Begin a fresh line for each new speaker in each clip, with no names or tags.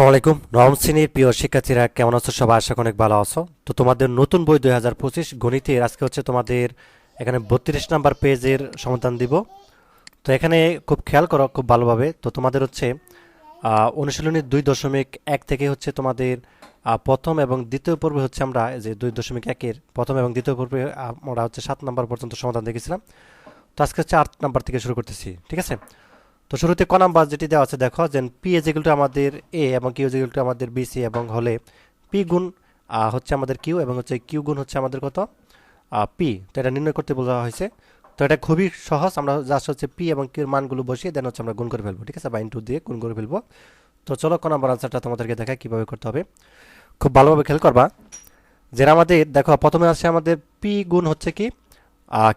আসসালামু আলাইকুম। নবম শ্রেণির প্রিয় শিক্ষার্থীরা, কেমন আছো? সবাই আশা অনেক ভালো আছো। তো তোমাদের নতুন বই দুই হাজার পঁচিশ গণিতের আজকে হচ্ছে তোমাদের এখানে বত্রিশ নাম্বার পেজের সমাধান দিব। তো এখানে খুব খেয়াল করো, খুব ভালোভাবে। তো তোমাদের হচ্ছে অনুশীলনী দুই দশমিক এক থেকে হচ্ছে তোমাদের প্রথম এবং দ্বিতীয় পর্বে হচ্ছে আমরা যে দুই দশমিক একের প্রথম এবং দ্বিতীয় পর্বে আমরা হচ্ছে সাত নাম্বার পর্যন্ত সমাধান দেখেছিলাম। তো আজকে হচ্ছে আট নাম্বার থেকে শুরু করতেছি, ঠিক আছে? তো শুরুতে ক নাম্বার যেটি দেওয়া আছে, দেখো যে পি এজ ইকুয়াল টু আমাদের এ এবং কিউ এজ ইকুয়াল টু আমাদের বিসি এবং হলে পি গুণ হচ্ছে আমাদের কিউ এবং হচ্ছে কিউ গুণ হচ্ছে আমাদের কত? পি তো এটা নির্ণয় করতে বলা হয়েছে। তো এটা খুবই সহজ, আমরা জাস্ট হচ্ছে পি এবং কিউর মানগুলো বসিয়ে দেন হচ্ছে আমরা গুণ করে ফেলব, ঠিক আছে? বা ইন্টু দিয়ে গুণ করে ফেলব। তো চলো ক নাম্বার আনসারটা তোমাদেরকে দেখায় কীভাবে করতে হবে। খুব ভালোভাবে খেয়াল করবা। যে আমাদের, দেখো, প্রথমে আসছে আমাদের পি গুণ হচ্ছে কি?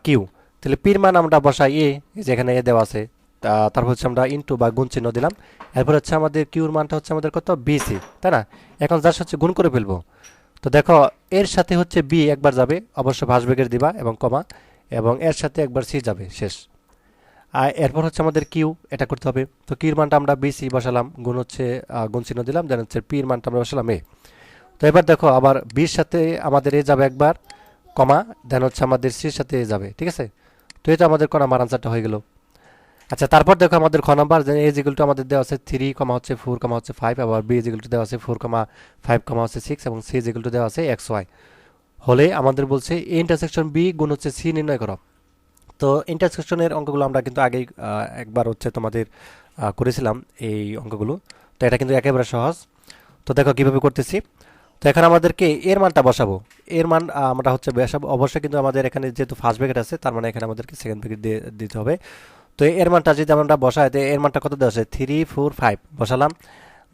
কিউ তাহলে পির মান আমরা বসাই এ যেখানে এ দেওয়া আছে। তারপর হচ্ছে আমরা ইনটু বা গুণ চিহ্ন দিলাম। এরপর হচ্ছে আমাদের কিউর মানটা হচ্ছে আমাদের কত? বিসি তাই না? এখন জাস্ট হচ্ছে গুণ করে ফেলব। তো দেখো, এর সাথে হচ্ছে বি একবার যাবে, অবশ্য ভাসবেগের দিবা এবং কমা, এবং এর সাথে একবার সি যাবে, শেষ। আর এরপর হচ্ছে আমাদের কিউ, এটা করতে হবে। তো কিউর মানটা আমরা বিসি বসালাম, গুণ হচ্ছে গুণ চিহ্ন দিলাম দেন হচ্ছে পির মানটা আমরা বসালাম এ তো এবার দেখো, আবার বির সাথে আমাদের এ যাবে একবার, কমা দেন হচ্ছে আমাদের সির সাথে এ যাবে, ঠিক আছে? তো এটা আমাদের ক নাম্বার আনসারটা হয়ে গেল। আচ্ছা তারপর দেখো আমাদের খ নাম্বার, যে এজ ইকুয়াল টু আমাদের দেওয়া আছে থ্রি কমা হচ্ছে ফোর কমা হচ্ছে ফাইভ আবার বি টু দেওয়া আছে ফোর কমা ফাইভ কমা হচ্ছে সিক্স এবং সি টু দেওয়া আছে এক্স ওয়াই হলে আমাদের বলছে এ ইন্টারসেকশন বি গুণ হচ্ছে সি নির্ণয় করো। তো ইন্টারসেকশনের অঙ্কগুলো আমরা কিন্তু আগেই একবার হচ্ছে তোমাদের করেছিলাম এই অঙ্কগুলো। তো এটা কিন্তু একেবারে সহজ। তো দেখো কীভাবে করতেছি। তো এখন আমাদেরকে এর মানটা বসাবো। এর মান আমরা হচ্ছে বসাবো। অবশ্যই কিন্তু আমাদের এখানে যেহেতু ফার্স্ট ব্র্যাকেট আছে, তার মানে এখানে আমাদেরকে সেকেন্ড ব্র্যাকেট দিয়ে, দিতে হবে। তো এর মানটা যদি আমরা বসাই, তো এর মানটা কত দেওয়া আছে থ্রি ফোর ফাইভ বসালাম।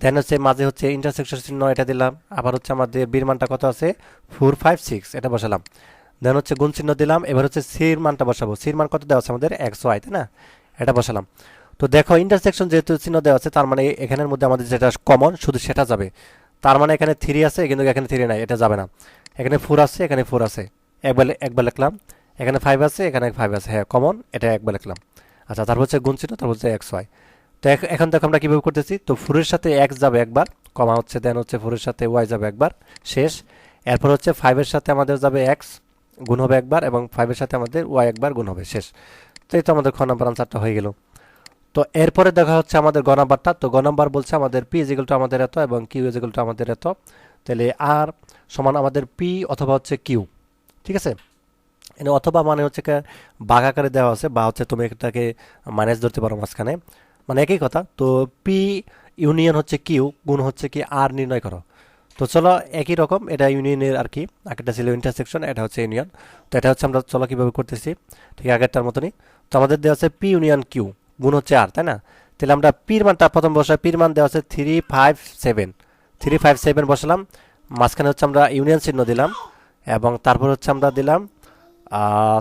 দেন হচ্ছে মাঝে হচ্ছে ইন্টারসেকশন চিহ্ন এটা দিলাম। আবার হচ্ছে আমাদের বীর মানটা কত আছে? ফোর ফাইভ সিক্স এটা বসালাম। দেন হচ্ছে গুণ চিহ্ন দিলাম। এবার হচ্ছে সির মানটা বসাবো। সির মান কত দেওয়া আছে আমাদের? একশো ওয়াই তাই না? এটা বসালাম। তো দেখো ইন্টারসেকশন যেহেতু চিহ্ন দেওয়া আছে, তার মানে এখানের মধ্যে আমাদের যেটা কমন শুধু সেটা যাবে। তার মানে এখানে থ্রি আছে, কিন্তু এখানে থ্রি নাই, এটা যাবে না। এখানে ফোর আছে, এখানে ফোর আছে। একবার একবার লিখলাম। এখানে ফাইভ আছে, এখানে ফাইভ আছে। হ্যাঁ কমন এটা একবার লিখলাম। আচ্ছা তারপর হচ্ছে গুণ চিহ্ন, তারপর হচ্ছে এক্স ওয়াই তো এখ- এখন দেখো আমরা কীভাবে করতেছি? তো ফোরের সাথে এক্স যাবে একবার, কমা হচ্ছে দেন হচ্ছে ফোরের সাথে ওয়াই যাবে একবার, শেষ। এরপর হচ্ছে ফাইভের সাথে আমাদের যাবে এক্স গুণ হবে একবার, এবং ফাইভের সাথে আমাদের ওয়াই একবার গুণ হবে, শেষ। তো এই তো আমাদের খ নাম্বার আনসারটা হয়ে গেল। তো এরপরে দেখা হচ্ছে আমাদের গ নাম্বারটা তো গ নাম্বার বলছে আমাদের পি ইজিক্যাল টু আমাদের এত এবং কিউ ইজিক্যাল টু আমাদের এত। তাহলে আর সমান আমাদের পি অথবা হচ্ছে কিউ ঠিক আছে? এখানে অথবা মানে হচ্ছে বাঘ আকারে দেওয়া আছে, বা হচ্ছে তুমি এটাকে মাইনাস ধরতে পারো মাঝখানে। মানে একই কথা, তো পি ইউনিয়ন হচ্ছে কিউ গুণ হচ্ছে কি আর নির্ণয় করো। তো চলো একই রকম, এটা ইউনিয়নের আর কি আগেরটা ছিল ইন্টারসেকশন এটা হচ্ছে ইউনিয়ন তো এটা হচ্ছে আমরা চলো কীভাবে করতেছি, ঠিক আগেরটার মতনই। তো আমাদের দেওয়া আছে পি ইউনিয়ন কিউ গুণ হচ্ছে আর তাই না? তাহলে আমরা পির মানটা প্রথম বসাই পির মান দেওয়া আছে three five seven three five seven বসালাম, মাঝখানে হচ্ছে আমরা ইউনিয়ন চিহ্ন দিলাম, এবং তারপর হচ্ছে আমরা দিলাম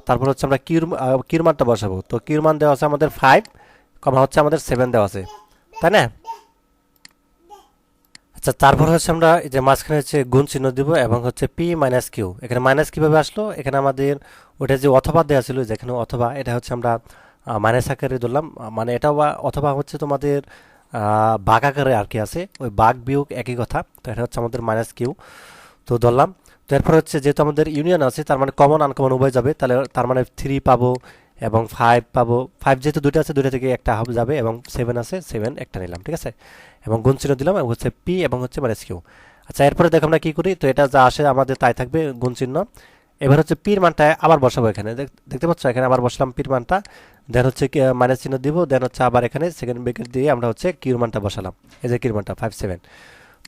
তারপর হচ্ছে আমরা কিউর আহ, কিউর মানটা বসাবো। তো কিউর মান দেওয়া আছে আমাদের ফাইভ কমা হচ্ছে আমাদের সেভেন দেওয়া আছে। তাই না? আচ্ছা তারপর হচ্ছে আমরা এই যে মাঝখানে হচ্ছে গুণ চিহ্ন দিব এবং হচ্ছে পি মাইনাস কিউ এখানে মাইনাস কীভাবে আসলো? এখানে আমাদের ওটা যে অথবা দেওয়া ছিল যেখানে অথবা এটা হচ্ছে আমরা মাইনাস আকারে ধরলাম। মানে এটা বা- অথবা হচ্ছে তোমাদের বাঘ আকারে আর কি আছে। ওই বাঘ বিয়োগ একই কথা। তো এটা হচ্ছে আমাদের মাইনাস কিউ তো ধরলাম। এরপর হচ্ছে যেহেতু আমাদের ইউনিয়ন আছে, তার মানে কমন আনকমন উভয় যাবে। তাহলে তার মানে থ্রি পাবো এবং ফাইভ পাবো। ফাইভ যেহেতু দুটো আছে দুটো থেকে একটা হবে, যাবে এবং সেভেন আছে সেভেন একটা নিলাম, ঠিক আছে? এবং গুণ চিহ্ন দিলাম, এবং হচ্ছে পি এবং হচ্ছে মানে কিউ আচ্ছা এরপরে দেখো আমরা কী করি? তো এটা যা আসে আমাদের তাই থাকবে, গুণ চিহ্ন। এবার হচ্ছে পির মানটা আবার বসাবো এখানে। দেখ- দেখতে পাচ্ছ? এখানে আবার বসলাম পির মানটা। দেন হচ্ছে মাইনাস চিহ্ন দিব দেন হচ্ছে আবার এখানে সেকেন্ড ব্রেকেট দিয়ে আমরা হচ্ছে কিউর মানটা বসালাম। এই যে কিউর মানটা ফাইভ সেভেন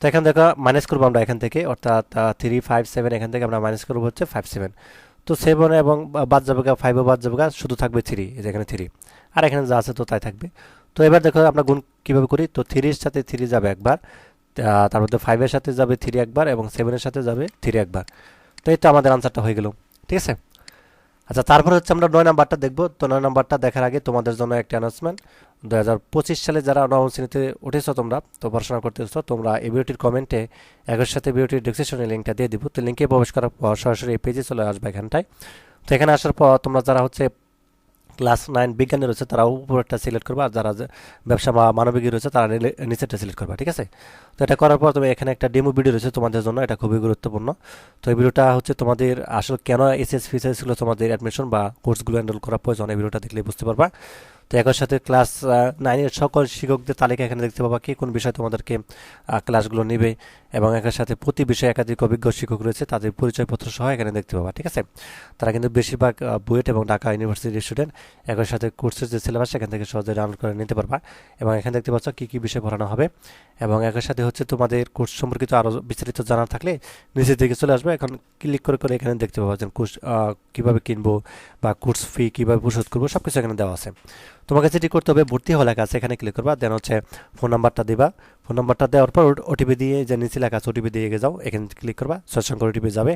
তো এখান থেকে মাইনাস করব আমরা এখান থেকে, অর্থাৎ থ্রি ফাইভ সেভেন এখান থেকে আমরা মাইনাস করব হচ্ছে ফাইভ সেভেন তো সেভেন এবং বাদ যাবে গা ফাইভও বাদ যাবে গা, শুধু থাকবে থ্রি এখানে থ্রি আর এখানে যা আছে তো তাই থাকবে। তো এবার দেখো আমরা গুণ কীভাবে করি? তো থ্রির সাথে থ্রি যাবে একবার তার মধ্যে ফাইভের সাথে যাবে থ্রি একবার এবং সেভেনের সাথে যাবে থ্রি একবার। তো এই তো আমাদের আনসারটা হয়ে গেল, ঠিক আছে? আচ্ছা তারপর হচ্ছে আমরা নয় নাম্বারটা দেখব। তো নয় নাম্বারটা দেখার আগে তোমাদের জন্য একটা অ্যানাউন্সমেন্ট দু হাজার পঁচিশ সালে যারা নবম শ্রেণীতে উঠেছো তোমরা, তো পড়াশোনা করতেছ তোমরা এই ভিডিওটির কমেন্টে একের সাথে ভিডিওটির ডিসক্রিপশনে লিঙ্কটা দিয়ে দিব। তো লিঙ্কে প্রবেশ করার পর সরাসরি এই পেজে চলে আসবে এখানটায়। তো এখানে আসার পর তোমরা যারা হচ্ছে ক্লাস নাইন বিজ্ঞানে রয়েছে, তারা উপরেরটা সিলেক্ট করবে, আর যারা ব্যবসা বা মানবিক রয়েছে, তারা নিচেরটা সিলেক্ট করবে, ঠিক আছে? তো এটা করার পর তুমি এখানে একটা ডেমো ভিডিও রয়েছে তোমাদের জন্য, এটা খুবই গুরুত্বপূর্ণ। তো এই ভিডিওটা হচ্ছে তোমাদের আসলে কেন এসএস ছিল তোমাদের অ্যাডমিশন বা কোর্সগুলো এনরোল করার প্রয়োজন, এই ভিডিওটা দেখলে বুঝতে পারবা। তো একই সাথে ক্লাস নাইনের সকল শিক্ষকদের তালিকা এখানে দেখতে পাবা কি কোন বিষয়ে তোমাদেরকে ক্লাসগুলো নেবে এবং একের সাথে প্রতি বিষয়ে একাধিক অভিজ্ঞ শিক্ষক রয়েছে, তাদের পরিচয়পত্র সহ এখানে দেখতে পাবা, ঠিক আছে? তারা কিন্তু বেশিরভাগ বুয়েট এবং ঢাকা ইউনিভার্সিটির স্টুডেন্ট একই সাথে কোর্সের যে সিলেবাস সেখান থেকে সহজে ডাউনলোড করে নিতে পারবা। এবং এখানে দেখতে পাচ্ছ কী কী বিষয় পড়ানো হবে। এবং একই সাথে হচ্ছে তোমাদের কোর্স সম্পর্কিত আরও বিস্তারিত জানার থাকলে নিচের দিকে চলে আসবে। এখন ক্লিক করে করে এখানে দেখতে পাবা যে কোর্স কীভাবে কিনবো বা কোর্স ফি কীভাবে পরিশোধ করব সব কিছু এখানে দেওয়া আছে। তোমাকে যেটি করতে হবে, ভর্তি হওয়া লেখা আছে, এখানে ক্লিক করবা। দেন হচ্ছে ফোন নাম্বারটা দিবা। ফোন নাম্বারটা দেওয়ার পর ওটিপি দিয়ে যে নিচে লেখা আছে ওটিপি দিয়ে যাও। এখানে ক্লিক করবা সৎসঙ্গ ওটিপি যাবে।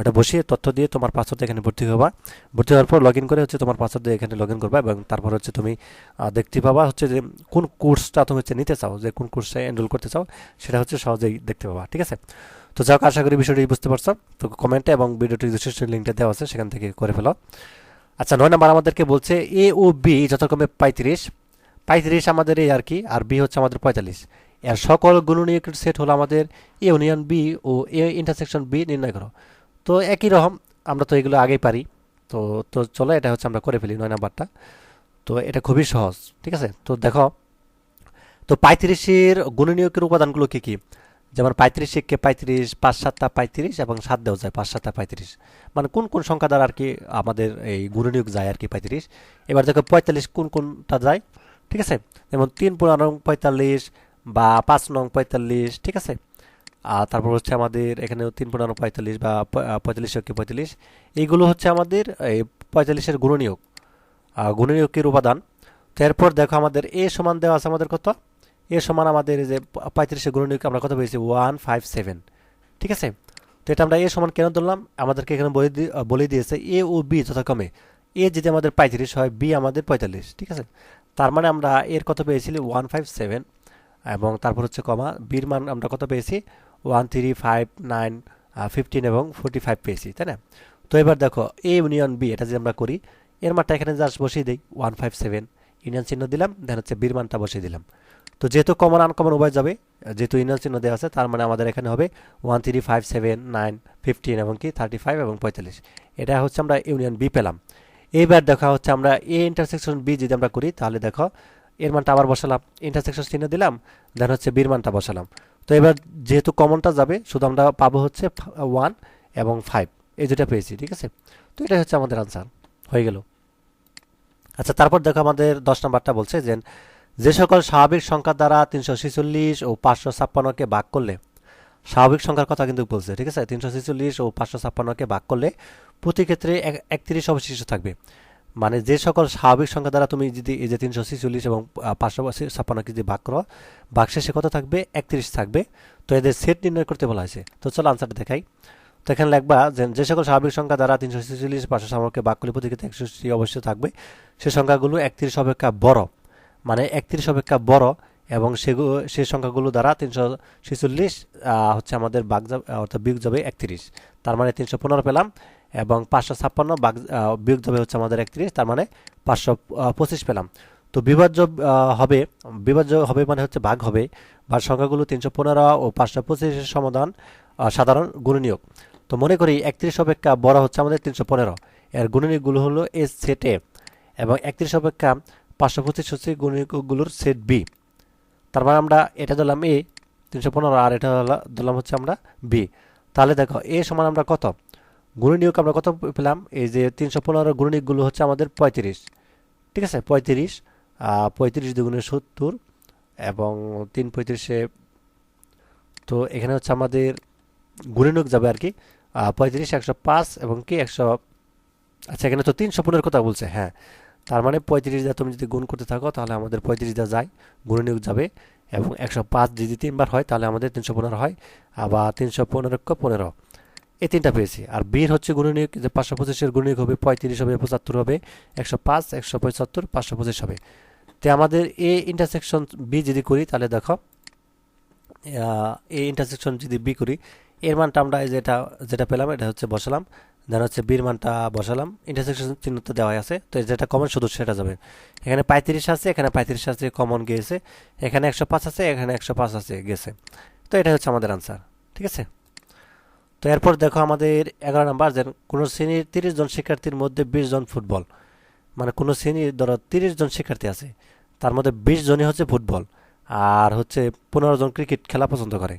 ওটা বসিয়ে তথ্য দিয়ে তোমার পাসওয়ার্ড এখানে ভর্তি হবা। ভর্তি হওয়ার পর লগ করে হচ্ছে তোমার পাসওয়ার্ড দিয়ে এখানে লগ করবা এবং তারপর হচ্ছে তুমি দেখতে পাবা হচ্ছে যে কোন কোর্সটা তুমি হচ্ছে নিতে চাও, যে কোন কোর্সে এনরোল করতে চাও, সেটা হচ্ছে সহজেই দেখতে পাবা, ঠিক আছে? তো যাক, আশা করি বিষয়টি বুঝতে পারছ। তো কমেন্টে এবং ভিডিওটির ডিসক্রিপশন লিঙ্কটা দেওয়া আছে, সেখান থেকে করে ফেলো। আচ্ছা নয় নাম্বার আমাদেরকে বলছে এ ও বি যথাক্রমে পঁয়ত্রিশ। পঁয়ত্রিশ আমাদের এই আর কি, আর বি হচ্ছে আমাদের পঁয়তাল্লিশ। এর সকল গুণনীয়কের সেট হলো আমাদের এ ইউনিয়ন বি ও এ ইন্টারসেকশন বি নির্ণয় করো। তো একই রকম, আমরা তো এগুলো আগেই পারি। তো তো চলো এটা হচ্ছে আমরা করে ফেলি নয় নাম্বারটা। তো এটা খুবই সহজ, ঠিক আছে? তো দেখো, তো পঁয়ত্রিশের গুণনীয়কের উপাদানগুলো কী কী? যেমন পঁয়ত্রিশ কে পঁয়ত্রিশ, পাঁচ সাতটা পঁয়ত্রিশ এবং সাত দেওয়া যায়, পাঁচ সাতটা পঁয়ত্রিশ। মানে কোন কোন সংখ্যা দ্বারা আর কি আমাদের এই গুণনীয়ক যায় আর কি পঁয়ত্রিশ? এবার দেখো পঁয়তাল্লিশ কোন কোনটা যায়? ঠিক আছে? যেমন তিন পনেরো পঁয়তাল্লিশ বা পাঁচ নং পঁয়তাল্লিশ ঠিক আছে? আর তারপর হচ্ছে আমাদের এখানে তিন পনেরো পঁয়তাল্লিশ বা পঁয়তাল্লিশ কে পঁয়তাল্লিশ। এইগুলো হচ্ছে আমাদের এই পঁয়তাল্লিশের গুণনীয়ক গুণনীয়কের উপাদান। তো এরপর দেখো আমাদের এ সমান দেওয়া আছে আমাদের কত? এ সমান আমাদের যে পঁয়ত্রিশের গুণনীয়ক আমরা কত পেয়েছি? ওয়ান ফাইভ সেভেন ঠিক আছে? তো এটা আমরা এ সমান কেন ধরলাম? আমাদেরকে এখানে বলে দি- আহ, বলে দিয়েছে এ ও বি যথাক্রমে। এ যদি আমাদের পঁয়ত্রিশ হয় বি আমাদের পঁয়তাল্লিশ ঠিক আছে? তার মানে আমরা এর কত পেয়েছিলি? ওয়ান ফাইভ সেভেন এবং তারপর হচ্ছে কমা, বির মান আমরা কত পেয়েছি? One, three, five, nine fifteen এবং ফোর্টি ফাইভ পেয়েছি, তাই না? তো এবার দেখো, এ ইউনিয়ন বি, এটা যদি আমরা করি, এর মানটা এখানে জাস্ট বসিয়ে দিই, ওয়ান, ফাইভ, সেভেন। ইউনিয়ন চিহ্ন দিলাম দেন হচ্ছে বির মানটা বসিয়ে দিলাম। তো যেহেতু কমন আনকমন উভয় যাবে, যেহেতু ইউনিয়ন চিহ্ন দেওয়া আছে, তার মানে আমাদের এখানে হবে one, three, five, seven, nine, fifteen এবং কি, থার্টি ফাইভ এবং পঁয়তাল্লিশ। এটা হচ্ছে আমরা ইউনিয়ন বি পেলাম। এইবার দেখা হচ্ছে আমরা এ ইন্টারসেকশন বি যদি আমরা করি, তাহলে দেখো এর মানটা আবার বসালাম ইন্টারসেকশন চিহ্ন দিলাম দেন হচ্ছে বির মানটা বসালাম। তো এবার যেহেতু কমনটা যাবে, শুধু আমরা পাবো হচ্ছে ওয়ান এবং ফাইভ এই দুটা পেয়েছি, ঠিক আছে? তো এটাই হচ্ছে আমাদের আনসার হয়ে গেল। আচ্ছা তারপর দেখো আমাদের দশ নম্বরটা বলছে যে যে সকল স্বাভাবিক সংখ্যা দ্বারা তিনশো ছেচল্লিশ ও পাঁচশো ছাপ্পান্নকে ভাগ করলে, স্বাভাবিক সংখ্যার কথা কিন্তু বলছে, ঠিক আছে? তিনশো ছেচল্লিশ ও পাঁচশো ছাপ্পান্নকে ভাগ করলে প্রতি ক্ষেত্রে এক- একত্রিশ অবশিষ্ট থাকবে। মানে যে সকল স্বাভাবিক সংখ্যা দ্বারা তুমি যদি এই যে তিনশো ছেচল্লিশ এবং পাঁচশো ছাপ্পান্নকে যদি ভাগ করো শেষে কত থাকবে? একত্রিশ থাকবে। তো এদের সেট নির্ণয় করতে বলা হয়েছে। তো চলো আনসারটা দেখাই। তো এখানে লিখবা যে সকল স্বাভাবিক সংখ্যা দ্বারা তিনশো ছেচল্লিশ, পাঁচশো ছাপ্পান্নকে ভাগ করলে প্রতি ক্ষেত্রে একষট্টি অবশ্যই থাকবে। সে সংখ্যাগুলো একত্রিশ অপেক্ষা বড়। মানে একত্রিশ অপেক্ষা বড় এবং সেগুলো সেই সংখ্যাগুলো দ্বারা তিনশো ছেচল্লিশ হচ্ছে আমাদের বাঘ যাবে, অর্থাৎ বিয়োগ যাবে একত্রিশ। তার মানে তিনশো পনেরো পেলাম। এবং পাঁচশো ছাপ্পান্ন আহ, বিয়োগ যাবে হচ্ছে আমাদের একত্রিশ তার মানে পাঁচশো পঁচিশ পেলাম। তো বিভাজ্য হবে বিভাজ্য হবে মানে হচ্ছে ভাগ হবে বা সংখ্যাগুলো তিনশো পনেরো ও পাঁচশো পঁচিশের সমাধান সাধারণ গুণনীয়ক। তো মনে করি একত্রিশ অপেক্ষা বড় হচ্ছে আমাদের তিনশো পনেরো। এর গুণনীয়কগুলো হলো এস সেট এ এবং একত্রিশ অপেক্ষা পাঁচশো পঁচিশ হচ্ছে গুণনীয়কগুলোর সেট বি। তার মানে আমরা এটা ধরলাম এ তিনশো পনেরো আর এটা ধরলাম হচ্ছে আমরা বি। তাহলে দেখো এ সমান আমরা কত? গুণনীয়ক আমরা কত পেলাম? এই যে তিনশো পনেরো গুণনীয়কগুলো হচ্ছে আমাদের পঁয়ত্রিশ। ঠিক আছে? পঁয়ত্রিশ পঁয়ত্রিশ দুগুণে সত্তর এবং তিন পঁয়ত্রিশে, তো এখানে হচ্ছে আমাদের গুণনীয়ক যাবে আর কি পঁয়ত্রিশ, একশো পাঁচ এবং কি একশো আচ্ছা এখানে তো তিনশো পনেরোর কথা বলছে হ্যাঁ। তার মানে পঁয়ত্রিশ দিয়ে তুমি যদি গুণ করতে থাকো, তাহলে আমাদের পঁয়ত্রিশ দিয়ে যায়, গুণনীয়ক যাবে এবং একশো পাঁচ যদি তিনবার হয়, তাহলে আমাদের তিনশো পনেরো হয়, আবার তিনশো পনেরো পনেরো। এই তিনটা পেয়েছি। আর বীর হচ্ছে গুণনীয়ক, যে পাঁচশো পঁচিশের গুণনীয়ক হবে, পঁয়ত্রিশ হবে, পঁচাত্তর হবে, একশো পাঁচ, একশো পঁচাত্তর পাঁচশো পঁচিশ হবে। তো আমাদের এ ইন্টারসেকশন বি যদি করি, তাহলে দেখো এ ইন্টারসেকশন যদি বি করি, এর মানটা আমরা যেটা যেটা পেলাম, এটা হচ্ছে বসালাম। দেন হচ্ছে বির মানটা বসালাম। ইন্টারসেকশন চিহ্ন তো দেওয়াই আছে। তো যেটা কমন শুধু সেটা যাবে। এখানে পঁয়ত্রিশ আছে, এখানে পঁয়ত্রিশ আছে কমন গিয়েছে। এখানে একশো পাঁচ আছে, এখানে একশো পাঁচ আছে গেছে তো এটা হচ্ছে আমাদের আনসার ঠিক আছে? তো এরপর দেখো আমাদের এগারো নাম্বার, যে কোনো শ্রেণির তিরিশ জন শিক্ষার্থীর মধ্যে বিশ জন ফুটবল। মানে কোনো শ্রেণির ধরো তিরিশ জন শিক্ষার্থী আছে, তার মধ্যে বিশ জনই হচ্ছে ফুটবল আর হচ্ছে পনেরো জন ক্রিকেট খেলা পছন্দ করে।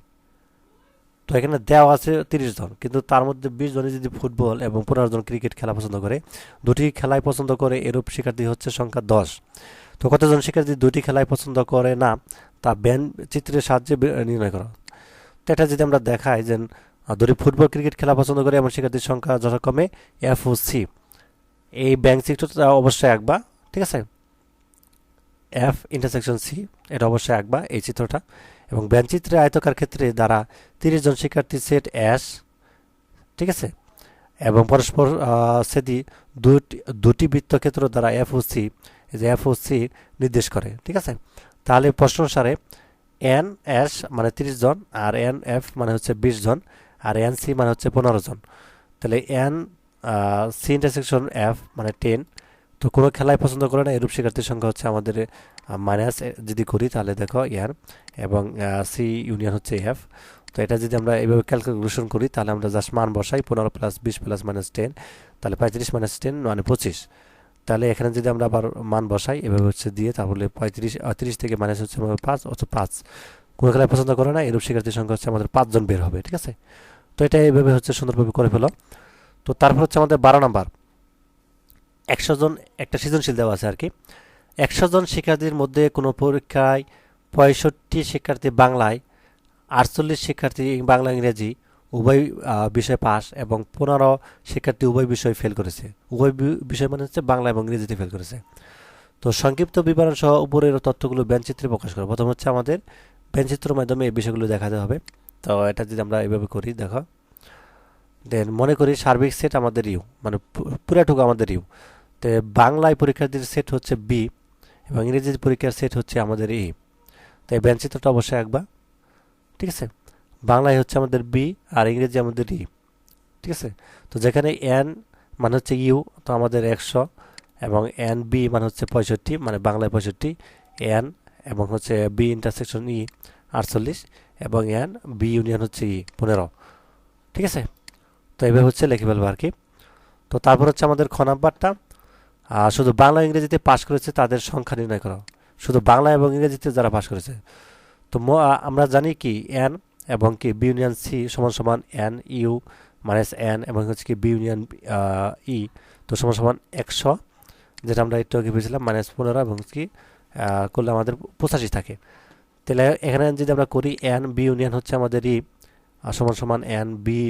তো এখানে দেওয়া আছে তিরিশ জন, কিন্তু তার মধ্যে বিশ জনই যদি ফুটবল এবং পনেরো জন ক্রিকেট খেলা পছন্দ করে, দুটি খেলাই পছন্দ করে, এরূপ শিক্ষার্থী হচ্ছে সংখ্যা দশ। তো কতজন শিক্ষার্থী দুটি খেলাই পছন্দ করে না, তা ব্যান চিত্রের সাহায্যে নির্ণয় করা। তো এটা যদি আমরা দেখাই, যে দুটি ফুটবল ক্রিকেট খেলা পছন্দ করে এমন শিক্ষার্থীর সংখ্যা যথাক্রমে এফ ও সি এই ব্যাংক চিত্রটা অবশ্যই আঁকবা, ঠিক আছে? এফ ইন্টারসেকশন সি এটা অবশ্যই আঁকবা এই চিত্রটা। এবং ব্যানচিত্রে আয়তকার ক্ষেত্রে দ্বারা তিরিশ জন শিক্ষার্থী সেট অ্যাশ ঠিক আছে? এবং পরস্পর সেদি দুটি দুটি বৃত্তক্ষেত্র দ্বারা এফ ও সি যে এফ ও সি নির্দেশ করে, ঠিক আছে? তাহলে প্রশ্ন অনুসারে এন এস মানে তিরিশ জন আর এন এফ মানে হচ্ছে বিশ জন। আর এন সি মানে হচ্ছে পনেরো জন। তাহলে এন সি ইন্টারসেকশন এফ মানে টেন তো কোনো খেলায় পছন্দ করে না, এরূপ শিক্ষার্থীর সংখ্যা হচ্ছে আমাদের মাইনাস যদি করি তাহলে দেখো ইয়ার এবং সি ইউনিয়ন হচ্ছে এফ তো এটা যদি আমরা এইভাবে ক্যালকুলেশন করি, তাহলে আমরা জাস্ট মান বসাই, পনেরো প্লাস বিশ প্লাস মাইনাস টেন তাহলে পঁয়ত্রিশ মাইনাস টেন মানে পঁচিশ। তাহলে এখানে যদি আমরা আবার মান বসাই, এভাবে হচ্ছে দিয়ে তাহলে পঁয়ত্রিশ তিরিশ থেকে মাইনাস হচ্ছে পাঁচ অথবা পাঁচ। কোনো খেলায় পছন্দ করে না, এরূপ শিক্ষার্থীর সংখ্যা হচ্ছে আমাদের পাঁচজন বের হবে, ঠিক আছে? তো এটা এইভাবে হচ্ছে সুন্দরভাবে করে ফেলো। তো তারপর হচ্ছে আমাদের বারো নাম্বার। একশো জন, একটা সৃজনশীল দেওয়া আছে আর কি একশো জন শিক্ষার্থীর মধ্যে কোনো পরীক্ষায় পঁয়ষট্টি শিক্ষার্থী বাংলায়, আটচল্লিশ শিক্ষার্থী বাংলা ইংরেজি, উভয় বিষয় পাস এবং পনেরো শিক্ষার্থী উভয় বিষয় ফেল করেছে। উভয় বিষয় মানে হচ্ছে বাংলা এবং ইংরেজিতে ফেল করেছে। তো সংক্ষিপ্ত বিবরণ সহ উপরের তথ্যগুলো ব্যানচিত্রে প্রকাশ করো। প্রথম হচ্ছে আমাদের ব্যানচিত্রের মাধ্যমে এই বিষয়গুলো দেখাতে হবে। তো এটা যদি আমরা এইভাবে করি, দেখো। দেন মনে করি সার্বিক সেট আমাদের ইউ মানে পুরাটুকু আমাদের ইউ তো বাংলায় পরীক্ষার্থীর সেট হচ্ছে বি এবং ইংরেজি পরীক্ষার সেট হচ্ছে আমাদের ই তো এই ব্যানচিত্রটা অবশ্যই আঁকবা। ঠিক আছে? বাংলায় হচ্ছে আমাদের বি আর ইংরেজি আমাদের ই ঠিক আছে? তো যেখানে এন মানে হচ্ছে ইউ তো আমাদের একশো এবং এন বি মানে হচ্ছে পঁয়ষট্টি মানে বাংলায় পঁয়ষট্টি এন এবং হচ্ছে বি ইন্টারসেকশন ই আটচল্লিশ এবং এন বি ইউনিয়ন হচ্ছে ই পনেরো। ঠিক আছে? তো এইভাবে হচ্ছে লিখে ফেলব আর কি। তো তারপর হচ্ছে আমাদের খ নাম্বারটা। শুধু বাংলা ইংরেজিতে পাশ করেছে তাদের সংখ্যা নির্ণয় করা। শুধু বাংলা এবং ইংরেজিতে যারা পাশ করেছে। তো আমরা জানি কি এন এবং কি বি ইউনিয়ন সি সমান সমান এন, ইউ মাইনাস এন এবং হচ্ছে কি বি ইউনিয়ন ই তো সমান সমান একশো, যেটা আমরা একটু আগে পেয়েছিলাম মাইনাস পনেরো এবং কি করলে আমাদের পঁচাশি থাকে। তাহলে এখানে যদি আমরা করি এন বি ইউনিয়ন হচ্ছে আমাদের ই সমান সমান এন বি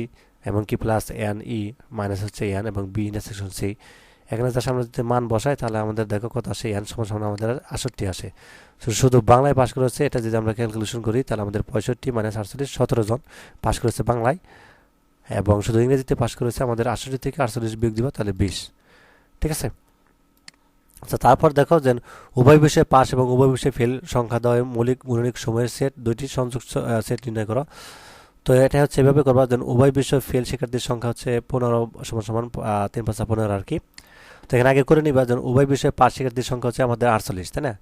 এবং কি প্লাস এন ই মাইনাস হচ্ছে এন এবং বি ইন্টারসেকশন সি এখানে যার সামনে যদি মান বসাই, তাহলে আমাদের দেখো কত আসে এন সমান সমান আমাদের আটষট্টি আসে। শুধু বাংলায় পাশ করেছে, এটা যদি আমরা ক্যালকুলেশন করি, তাহলে আমাদের পঁয়ষট্টি মাইনাস আটচল্লিশ সতেরো জন পাশ করেছে বাংলায়। এবং শুধু ইংরেজিতে পাশ করেছে, আমাদের আটষট্টি থেকে আটচল্লিশ বিয়োগ দিব, তাহলে বিশ। ঠিক আছে? আচ্ছা তারপর দেখো যে উভয় বিষয়ে পাস এবং উভয় বিষয়ে ফেল সংখ্যা দেওয়া মৌলিক মৌলিক সময়ের সেট দুইটি সংযোগ সেট নির্ণয় করো। তো এটা হচ্ছে এভাবে করবা যেন উভয় বিষয় ফেল শিক্ষার্থীর সংখ্যা হচ্ছে পনেরো সমান সমান তিন পাঁচা পনেরো আর কি। তো এখানে আগে করে নিবা যেন উভয় বিষয়ে পাস শিক্ষার্থীর সংখ্যা হচ্ছে আমাদের আটচল্লিশ, তাই না?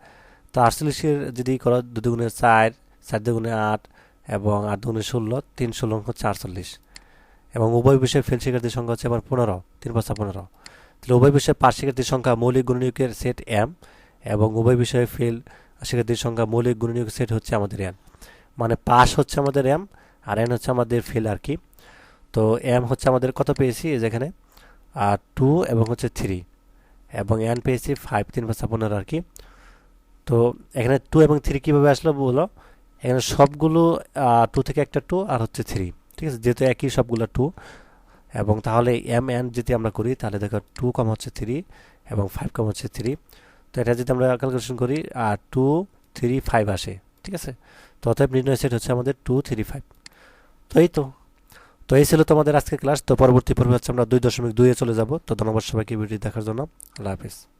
তো আটচল্লিশের যদি করো দু দুগুণে চার চার দুগুণে আট এবং আট দুগুণে ষোলো, তিন ষোলো হচ্ছে আটচল্লিশ। এবং উভয় বিষয়ে ফেল শিক্ষার্থীর সংখ্যা হচ্ছে আমার পনেরো, তিন পাঁচা পনেরো। তাহলে উভয় বিষয়ে পাস শিক্ষার্থীর সংখ্যা মৌলিক গুণনীয়কের সেট এম এবং উভয় বিষয়ে ফেল শিক্ষার্থীর সংখ্যা মৌলিক গুণনীয়কের সেট হচ্ছে আমাদের এন মানে পাস হচ্ছে আমাদের এম আর এন হচ্ছে আমাদের ফেল আর কি। তো এম হচ্ছে আমাদের কত পেয়েছি যেখানে আর টু এবং হচ্ছে থ্রি এবং এন পেয়েছি ফাইভ তিন পাঁচা পনেরো আর কি। তো এখানে টু এবং থ্রি কীভাবে আসলো বলো? এখানে সবগুলো টু থেকে একটা টু আর হচ্ছে থ্রি ঠিক আছে? যেহেতু একই সবগুলো টু এবং তাহলে এম এন যদি আমরা করি, তাহলে দেখো টু কম হচ্ছে থ্রি এবং ফাইভ কম হচ্ছে থ্রি তো এটা যদি আমরা ক্যালকুলেশন করি আর টু থ্রি ফাইভ আসে, ঠিক আছে? তো অতএব নির্ণয় সেট হচ্ছে আমাদের টু থ্রি ফাইভ তো এই তো। তো এই ছিল তোমাদের আজকে ক্লাস তো পরবর্তী পর্বে হচ্ছে আমরা দুই দশমিক দুইয়ে চলে যাব। তো ধন্যবাদ সবাইকে ভিডিও দেখার জন্য। আল্লাহ হাফিজ।